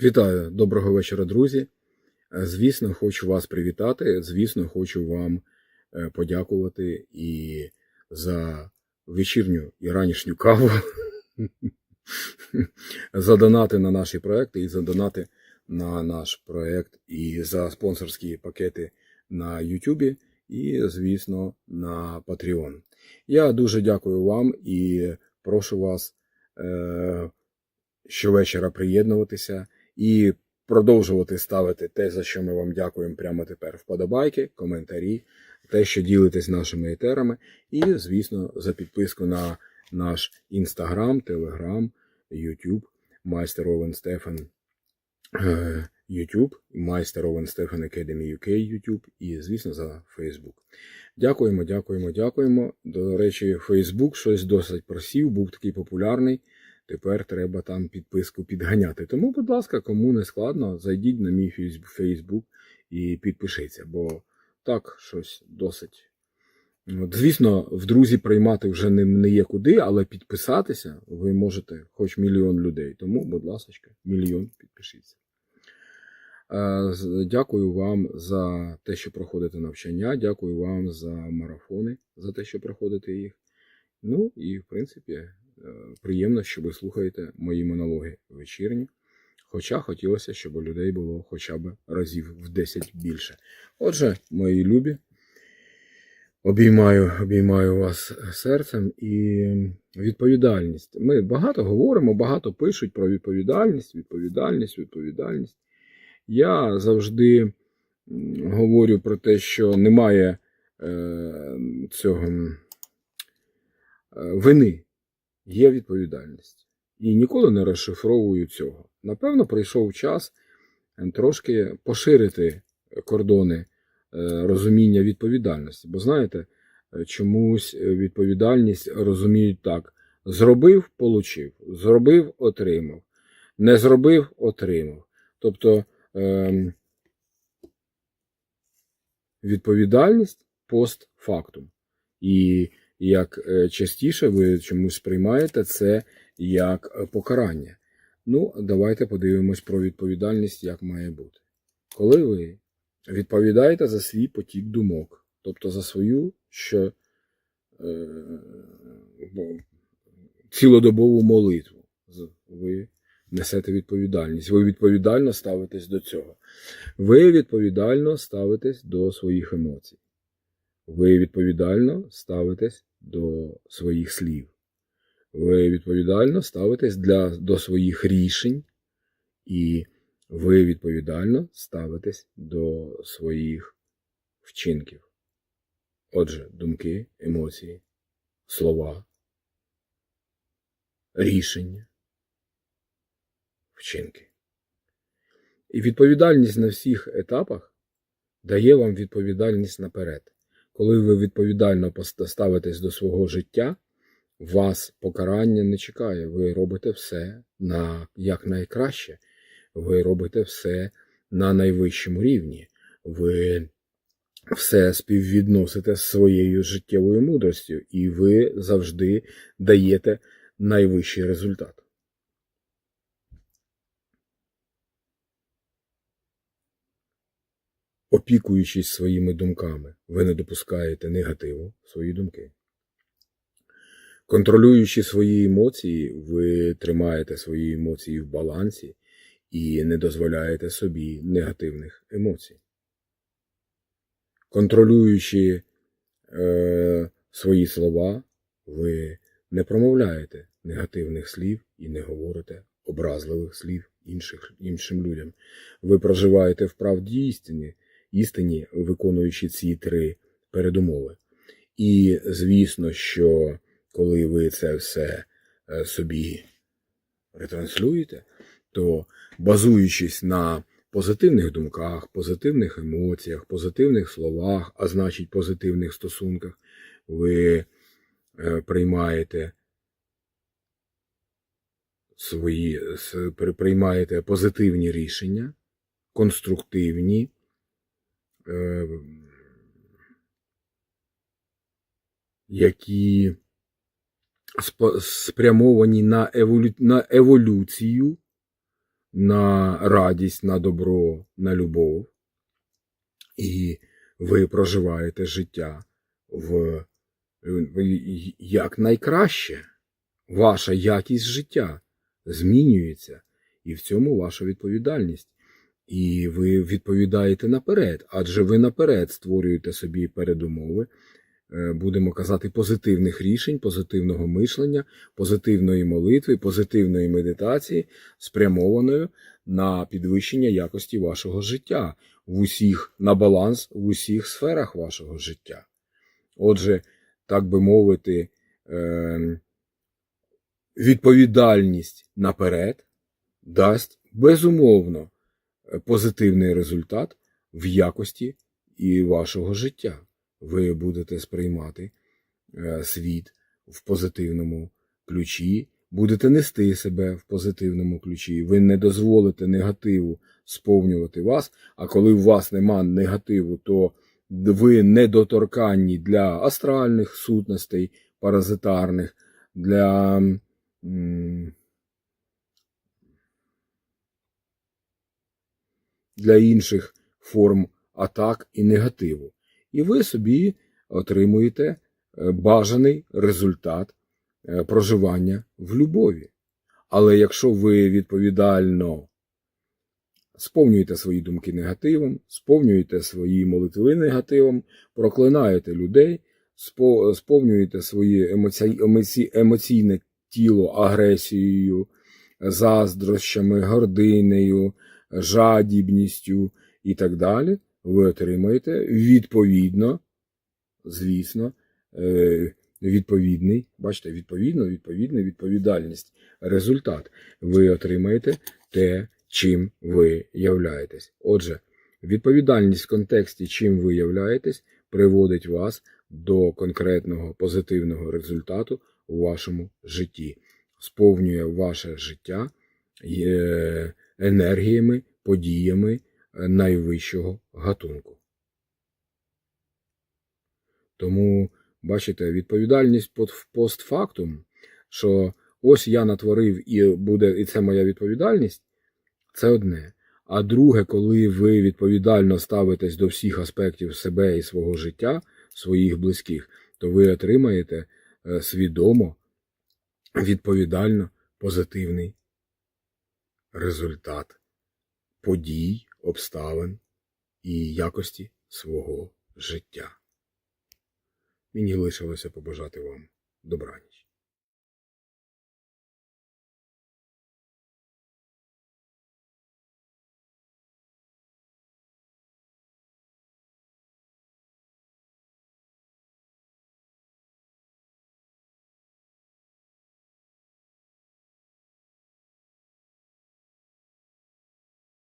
Вітаю, доброго вечора, друзі. Е, Звісно, хочу вас привітати. Звісно, хочу вам е, подякувати і за вечірню і ранішню каву, за донати на наші проекти і за донати на наш проект, і за спонсорські пакети на YouTube, і, звісно, на Patreon. Я дуже дякую вам і прошу вас е, щовечора приєднуватися і продовжувати ставити те, за що ми вам дякуємо прямо тепер. Вподобайки, коментарі, те, що ділитесь нашими етерами, і, звісно, за підписку на наш інстаграм, телеграм, Ютуб, майстер Овен Стефан е, Ютуб, майстер Овен Стефан Academy UK Ютуб і, звісно, за Фейсбук. Дякуємо, дякуємо, дякуємо. До речі, Фейсбук щось досить просів, був такий популярний. Тепер треба там підписку підганяти. Тому, будь ласка, кому не складно, зайдіть на мій Фейсбук і підпишіться, бо так щось досить. От, звісно, в друзі приймати вже не, не є куди, але підписатися ви можете хоч мільйон людей. Тому, будь ласка, мільйон підпишіться. Е, Дякую вам за те, що проходите навчання. Дякую вам за марафони, за те, що проходите їх. Ну і, в принципі, приємно, що ви слухаєте мої монологи вечірні. Хоча хотілося, щоб у людей було хоча б разів в 10 більше. Отже, мої любі, обіймаю, обіймаю вас серцем і відповідальність. Ми багато говоримо, багато пишуть про відповідальність, відповідальність, відповідальність. Я завжди говорю про те, що немає е, цього е, вини, є відповідальність. І ніколи не розшифровую цього. Напевно, прийшов час е, трошки поширити кордони е, розуміння відповідальності. Бо знаєте, е, чомусь е, відповідальність розуміють так: зробив, получив, зробив, отримав, не зробив, отримав. Тобто ем, відповідальність постфактум. І як е, частіше ви чомусь сприймаєте це як е, покарання. Ну, давайте подивимось про відповідальність, як має бути. Коли ви відповідаєте за свій потік думок, тобто за свою що, е, цілодобову молитву, ви несете відповідальність. Ви відповідально ставитесь до цього. Ви відповідально ставитесь до своїх емоцій. Ви відповідально ставитесь до своїх слів. Ви відповідально ставитесь для, до своїх рішень, і ви відповідально ставитесь до своїх вчинків. Отже, думки, емоції, слова, рішення, вчинки. І відповідальність на всіх етапах дає вам відповідальність наперед. Коли ви відповідально ставитесь до свого життя, вас покарання не чекає. Ви робите все на як найкраще. Ви робите все на найвищому рівні. Ви все співвідносите з своєю життєвою мудростю, і ви завжди даєте найвищий результат. Опікуючись своїми думками, ви не допускаєте негативу в свої думки. Контролюючи свої емоції, ви тримаєте свої емоції в балансі і не дозволяєте собі негативних емоцій. Контролюючи е, свої слова, ви не промовляєте негативних слів і не говорите образливих слів інших, іншим людям. Ви проживаєте в правді істині, істині, виконуючи ці три передумови. І звісно, що коли ви це все е, собі ретранслюєте, то базуючись на позитивних думках, позитивних емоціях, позитивних словах, а значить позитивних стосунках, ви е, приймаєте свої приймаєте позитивні рішення, конструктивні. Е, які спрямовані на, еволю... на еволюцію на радість, на добро, на любов, і ви проживаєте життя в як найкраще. Ваша якість життя змінюється, і в цьому ваша відповідальність. І ви відповідаєте наперед, адже ви наперед створюєте собі передумови, е, будемо казати, позитивних рішень, позитивного мишлення, позитивної молитви, позитивної медитації, спрямованою на підвищення якості вашого життя в усіх на баланс в усіх сферах вашого життя. Отже, так би мовити, е, відповідальність наперед дасть безумовно позитивний результат в якості і вашого життя. Ви будете сприймати е, світ в позитивному ключі, будете нести себе в позитивному ключі. Ви не дозволите негативу сповнювати вас. А коли у вас нема негативу, то ви недоторканні для астральних сутностей, паразитарних, для для інших форм атак і негативу. І ви собі отримуєте е, бажаний результат е, проживання в любові. Але якщо ви відповідально сповнюєте свої думки негативом, сповнюєте свої молитви негативом, проклинаєте людей, сповнюєте своє емоці... емоці... емоційне тіло агресією, заздрощами, гординею, жадібністю і так далі, ви отримаєте відповідно, звісно, е, відповідний, бачите, відповідно, відповідна відповідальність, результат. Ви отримаєте те, чим ви являєтесь. Отже, відповідальність в контексті, чим ви являєтесь, приводить вас до конкретного позитивного результату у вашому житті, сповнює ваше життя е, енергіями, подіями е, найвищого гатунку. Тому, бачите, відповідальність постфактум, що ось я натворив і буде, і це моя відповідальність, це одне. А друге, коли ви відповідально ставитесь до всіх аспектів себе і свого життя, своїх близьких, то ви отримаєте е, свідомо, відповідально позитивний результат подій, обставин і якості свого життя. Мені лишилося побажати вам добраніч.